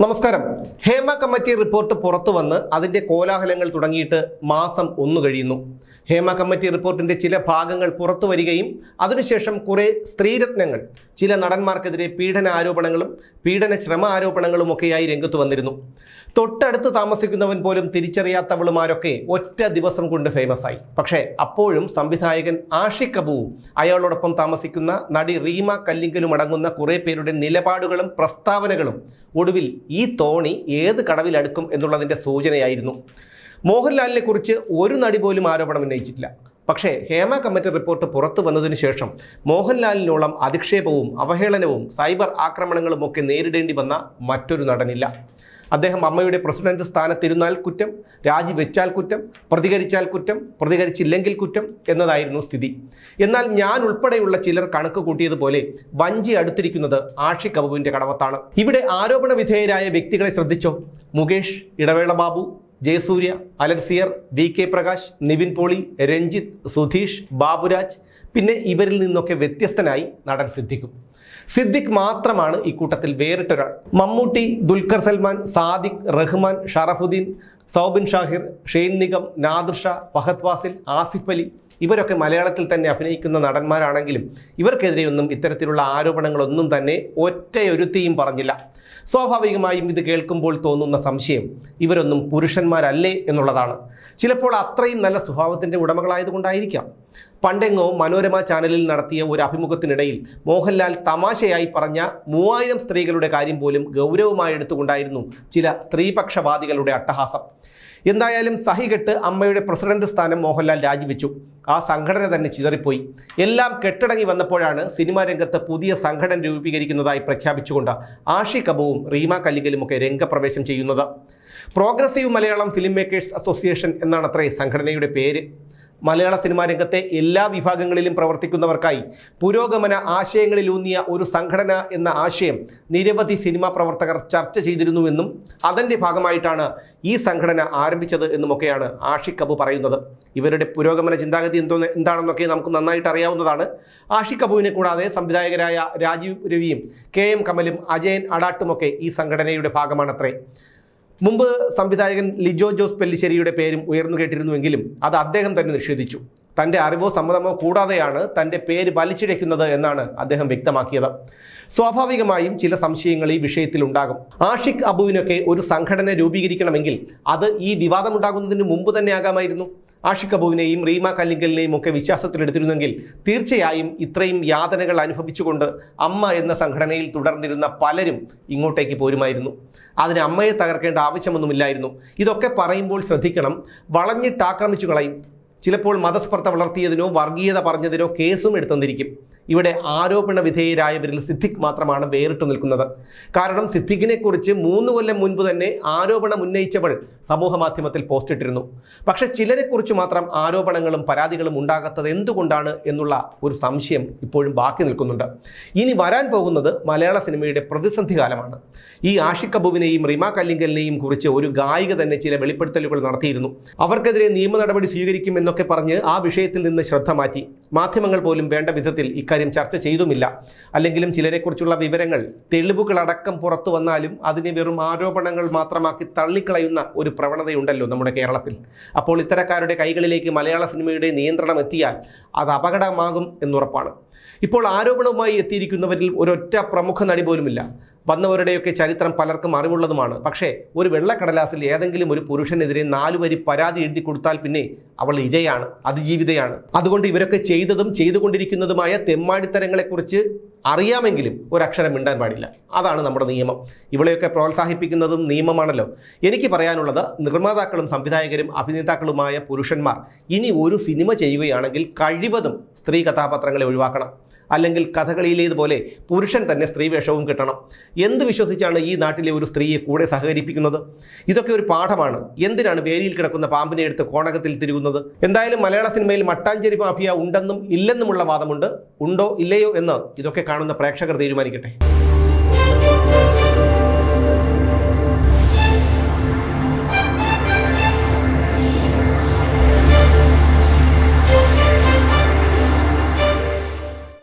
നമസ്കാരം. Hema committee report പുറത്തു വന്ന് അതിന്റെ കോലാഹലങ്ങൾ തുടങ്ങിയിട്ട് മാസം ഒന്നു കഴിയുന്നു. ഹേമ കമ്മിറ്റി റിപ്പോർട്ടിന്റെ ചില ഭാഗങ്ങൾ പുറത്തു വരികയും അതിനുശേഷം കുറേ സ്ത്രീരത്നങ്ങൾ ചില നടന്മാർക്കെതിരെ പീഡന ആരോപണങ്ങളും പീഡന ശ്രമ ആരോപണങ്ങളും ഒക്കെയായി രംഗത്ത് വന്നിരുന്നു. തൊട്ടടുത്ത് താമസിക്കുന്നവൻ പോലും തിരിച്ചറിയാത്തവളുമാരൊക്കെ ഒറ്റ ദിവസം കൊണ്ട് ഫേമസ് ആയി. പക്ഷേ അപ്പോഴും സംവിധായകൻ ആഷിഖ് കപൂവും അയാളോടൊപ്പം താമസിക്കുന്ന നടി റീമ കല്ലിങ്കലും അടങ്ങുന്ന കുറേ പേരുടെ നിലപാടുകളും പ്രസ്താവനകളും ഒടുവിൽ ഈ തോണി ഏത് കടവിലടുക്കും എന്നുള്ളതിന്റെ സൂചനയായിരുന്നു. മോഹൻലാലിനെ കുറിച്ച് ഒരു നടി പോലും ആരോപണം ഉന്നയിച്ചിട്ടില്ല. പക്ഷേ ഹേമ കമ്മിറ്റി റിപ്പോർട്ട് പുറത്തു വന്നതിന് ശേഷം മോഹൻലാലിനോളം അധിക്ഷേപവും അവഹേളനവും സൈബർ ആക്രമണങ്ങളും ഒക്കെ നേരിടേണ്ടി വന്ന മറ്റൊരു നടനില്ല. അദ്ദേഹം അമ്മയുടെ പ്രസിഡന്റ് സ്ഥാനത്തിരുന്നാൽ കുറ്റം രാജിവെച്ചാൽ കുറ്റം പ്രതികരിച്ചാൽ കുറ്റം പ്രതികരിച്ചില്ലെങ്കിൽ കുറ്റം എന്നതായിരുന്നു സ്ഥിതി. എന്നാൽ ഞാൻ ഉൾപ്പെടെയുള്ള ചിലർ കണക്ക് കൂട്ടിയതുപോലെ വഞ്ചി അടുത്തിരിക്കുന്നത് ആഷി കബുവിന്റെ കടവത്താണ് ഇവിടെ ആരോപണ വിധേയരായ വ്യക്തികളെ ശ്രദ്ധിച്ചോ? Mukesh Edavela Babu Jayasurya Alencier V K Prakash Nivin Pauly Ranjith Sudheesh Baburaj. പിന്നെ ഇവരിൽ നിന്നൊക്കെ വ്യത്യസ്തനായി നടൻ സിദ്ദിഖും. സിദ്ദിഖ് മാത്രമാണ് ഇക്കൂട്ടത്തിൽ വേറിട്ടൊരാൾ. മമ്മൂട്ടി ദുൽഖർ സൽമാൻ സാദിഖ് റഹ്മാൻ ഷറഫുദ്ദീൻ സൗബിൻ ഷാഹിർ ഷെയ്ൻ നിഗം നാദിർഷ ഫഹദ് വാസിൽ ആസിഫ് അലി ഇവരൊക്കെ മലയാളത്തിൽ തന്നെ അഭിനയിക്കുന്ന നടന്മാരാണെങ്കിലും ഇവർക്കെതിരെയൊന്നും ഇത്തരത്തിലുള്ള ആരോപണങ്ങളൊന്നും തന്നെ ഒറ്റയൊരുത്തിയും പറഞ്ഞില്ല. സ്വാഭാവികമായും ഇത് കേൾക്കുമ്പോൾ തോന്നുന്ന സംശയം ഇവരൊന്നും പുരുഷന്മാരല്ലേ എന്നുള്ളതാണ്. ചിലപ്പോൾ അത്രയും നല്ല സ്വഭാവത്തിന്റെ ഉടമകളായതുകൊണ്ടായിരിക്കാം. പണ്ടെങ്ങോ മനോരമ ചാനലിൽ നടത്തിയ ഒരു അഭിമുഖത്തിനിടയിൽ മോഹൻലാൽ തമാശയായി പറഞ്ഞ മൂവായിരം സ്ത്രീകളുടെ കാര്യം പോലും ഗൗരവമായി എടുത്തുകൊണ്ടായിരുന്നു ചില സ്ത്രീപക്ഷവാദികളുടെ അട്ടഹാസം. എന്തായാലും സഹികെട്ട് അമ്മയുടെ പ്രസിഡന്റ് സ്ഥാനം മോഹൻലാൽ രാജിവെച്ചു. ആ സംഘടന തന്നെ ചിതറിപ്പോയി. എല്ലാം കെട്ടടങ്ങി വന്നപ്പോഴാണ് സിനിമാ രംഗത്ത് പുതിയ സംഘടന രൂപീകരിക്കുന്നതായി പ്രഖ്യാപിച്ചുകൊണ്ട് ആഷി കബുവും റീമ കല്ലിങ്കലുമൊക്കെ രംഗപ്രവേശം ചെയ്യുന്നത്. Progressive Malayalam film makers association എന്നാണ്ത്രേ സംഘടനയുടെ പേര്. മലയാള സിനിമാ രംഗത്തെ എല്ലാ വിഭാഗങ്ങളിലും പ്രവർത്തിക്കുന്നവർക്കായി പുരോഗമന ആശയങ്ങളിലൂന്നിയ ഒരു സംഘടന എന്ന ആശയം നിരവധി സിനിമാ പ്രവർത്തകർ ചർച്ച ചെയ്തിരുന്നുവെന്നും അതിന്റെ ഭാഗമായിട്ടാണ് ഈ സംഘടന ആരംഭിച്ചത് എന്നുമൊക്കെയാണ് ആഷിഖ് പറയുന്നത്. ഇവരുടെ പുരോഗമന ചിന്താഗതി എന്തോ എന്താണെന്നൊക്കെ നമുക്ക് നന്നായിട്ട് അറിയാവുന്നതാണ്. ആഷിഖ് കബുവിനെ കൂടാതെ സംവിധായകരായ രാജീവ് രവിയും കെ എം കമലും അജയൻ അടാട്ടുമൊക്കെ ഈ സംഘടനയുടെ ഭാഗമാണത്രേ. മുമ്പ് സംവിധായകൻ ലിജോ ജോസ് പെല്ലിശ്ശേരിയുടെ പേരും ഉയർന്നു കേട്ടിരുന്നുവെങ്കിലും അത് അദ്ദേഹം തന്നെ നിഷേധിച്ചു. തന്റെ അറിവോ സമ്മതമോ കൂടാതെയാണ് തന്റെ പേര് വലിച്ചിഴയ്ക്കുന്നത് എന്നാണ് അദ്ദേഹം വ്യക്തമാക്കിയത്. സ്വാഭാവികമായും ചില സംശയങ്ങൾ ഈ വിഷയത്തിൽ ഉണ്ടാകും. ആഷിഖ് അബുവിനൊക്കെ ഒരു സംഘടന രൂപീകരിക്കണമെങ്കിൽ അത് ഈ വിവാദമുണ്ടാകുന്നതിന് മുമ്പ് തന്നെ ആകാമായിരുന്നു. ആഷിഖ് കപൂവിനെയും റീമ കല്ലിങ്കലിനെയും ഒക്കെ വിശ്വാസത്തിലെടുത്തിരുന്നെങ്കിൽ തീർച്ചയായും ഇത്രയും യാതനകൾ അനുഭവിച്ചുകൊണ്ട് അമ്മ എന്ന സംഘടനയിൽ തുടർന്നിരുന്ന പലരും ഇങ്ങോട്ടേക്ക് പോരുമായിരുന്നു. അതിന് അമ്മയെ തകർക്കേണ്ട ആവശ്യമൊന്നുമില്ലായിരുന്നു. ഇതൊക്കെ പറയുമ്പോൾ ശ്രദ്ധിക്കണം. വളഞ്ഞിട്ടാക്രമിച്ചു കളയും. ചിലപ്പോൾ മതസ്പർദ്ധ വളർത്തിയതിനോ വർഗീയത പറഞ്ഞതിനോ കേസും എടുത്തെന്നിരിക്കും ഇവിടെ ആരോപണ വിധേയരായവരിൽ സിദ്ദിഖ് മാത്രമാണ് വേറിട്ട് നിൽക്കുന്നത്. കാരണം സിദ്ദിഖിനെക്കുറിച്ച് മൂന്ന് കൊല്ലം മുൻപ് തന്നെ ആരോപണം ഉന്നയിച്ചവൾ സമൂഹ മാധ്യമത്തിൽ പോസ്റ്റ് ഇട്ടിരുന്നു പക്ഷെ ചിലരെക്കുറിച്ച് മാത്രം ആരോപണങ്ങളും പരാതികളും ഉണ്ടാകാത്തത് എന്തുകൊണ്ടാണ് എന്നുള്ള ഒരു സംശയം ഇപ്പോഴും ബാക്കി നിൽക്കുന്നുണ്ട്. ഇനി വരാൻ പോകുന്നത് മലയാള സിനിമയുടെ പ്രതിസന്ധി കാലമാണ്. ഈ ആഷിഖ് കബുവിനെയും റിമ കല്ലിങ്കലിനെയും കുറിച്ച് ഒരു ഗായിക തന്നെ ചില വെളിപ്പെടുത്തലുകൾ നടത്തിയിരുന്നു. അവർക്കെതിരെ നിയമ നടപടി സ്വീകരിക്കും എന്നൊക്കെ പറഞ്ഞ് ആ വിഷയത്തിൽ നിന്ന് ശ്രദ്ധ മാറ്റി. മാധ്യമങ്ങൾ പോലും വേണ്ട വിധത്തിൽ ഇക്കാര്യം ചർച്ച ചെയ്തുമില്ല. അല്ലെങ്കിലും ചിലരെക്കുറിച്ചുള്ള വിവരങ്ങൾ തെളിവുകളടക്കം പുറത്തു വന്നാലും അതിനെ വെറും ആരോപണങ്ങൾ മാത്രമാക്കി തള്ളിക്കളയുന്ന ഒരു പ്രവണതയുണ്ടല്ലോ നമ്മുടെ കേരളത്തിൽ. അപ്പോൾ ഇത്തരക്കാരുടെ കൈകളിലേക്ക് മലയാള സിനിമയുടെ നിയന്ത്രണം എത്തിയാൽ അത് അപകടമാകും എന്നുറപ്പാണ്. ഇപ്പോൾ ആരോപണവുമായി എത്തിയിരിക്കുന്നവരിൽ ഒരൊറ്റ പ്രമുഖ നടി പോലുമില്ല. വന്നവരുടെയൊക്കെ ചരിത്രം പലർക്കും അറിവുള്ളതുമാണ്. പക്ഷേ ഒരു വെള്ളക്കടലാസിൽ ഏതെങ്കിലും ഒരു പുരുഷനെതിരെ നാലു വരി പരാതി എഴുതി കൊടുത്താൽ പിന്നെ അവൾ ഇരയാണ് അതിജീവിതയാണ്. അതുകൊണ്ട് ഇവരൊക്കെ ചെയ്തതും ചെയ്തുകൊണ്ടിരിക്കുന്നതുമായ തെമ്മാടിത്തരങ്ങളെക്കുറിച്ച് അറിയാമെങ്കിലും ഒരക്ഷരം മിണ്ടാൻ പാടില്ല. അതാണ് നമ്മുടെ നിയമം. ഇവളെയൊക്കെ പ്രോത്സാഹിപ്പിക്കുന്നതും നിയമമാണല്ലോ. എനിക്ക് പറയാനുള്ളത് നിർമ്മാതാക്കളും സംവിധായകരും അഭിനേതാക്കളുമായ പുരുഷന്മാർ ഇനി ഒരു സിനിമ ചെയ്യുകയാണെങ്കിൽ കഴിവതും സ്ത്രീ കഥാപാത്രങ്ങളെ ഒഴിവാക്കണം. അല്ലെങ്കിൽ കഥകളിയിലേതുപോലെ പുരുഷൻ തന്നെ സ്ത്രീ വേഷവും കിട്ടണം. എന്ത് വിശ്വസിച്ചാണ് ഈ നാട്ടിലെ ഒരു സ്ത്രീയെ കൂടെ സഹകരിപ്പിക്കുന്നത്? ഇതൊക്കെ ഒരു പാഠമാണ്. എന്തിനാണ് വേലിയിൽ കിടക്കുന്ന പാമ്പിനെ എടുത്ത് കോണകത്തിൽ തിരുകുന്നത്? എന്തായാലും മലയാള സിനിമയിൽ മട്ടാഞ്ചേരി മാഫിയ ഉണ്ടെന്നും ഇല്ലെന്നുമുള്ള വാദമുണ്ട്. ഉണ്ടോ ഇല്ലയോ എന്ന് ഇതൊക്കെ കാണുന്ന പ്രേക്ഷകർ തീരുമാനിക്കട്ടെ.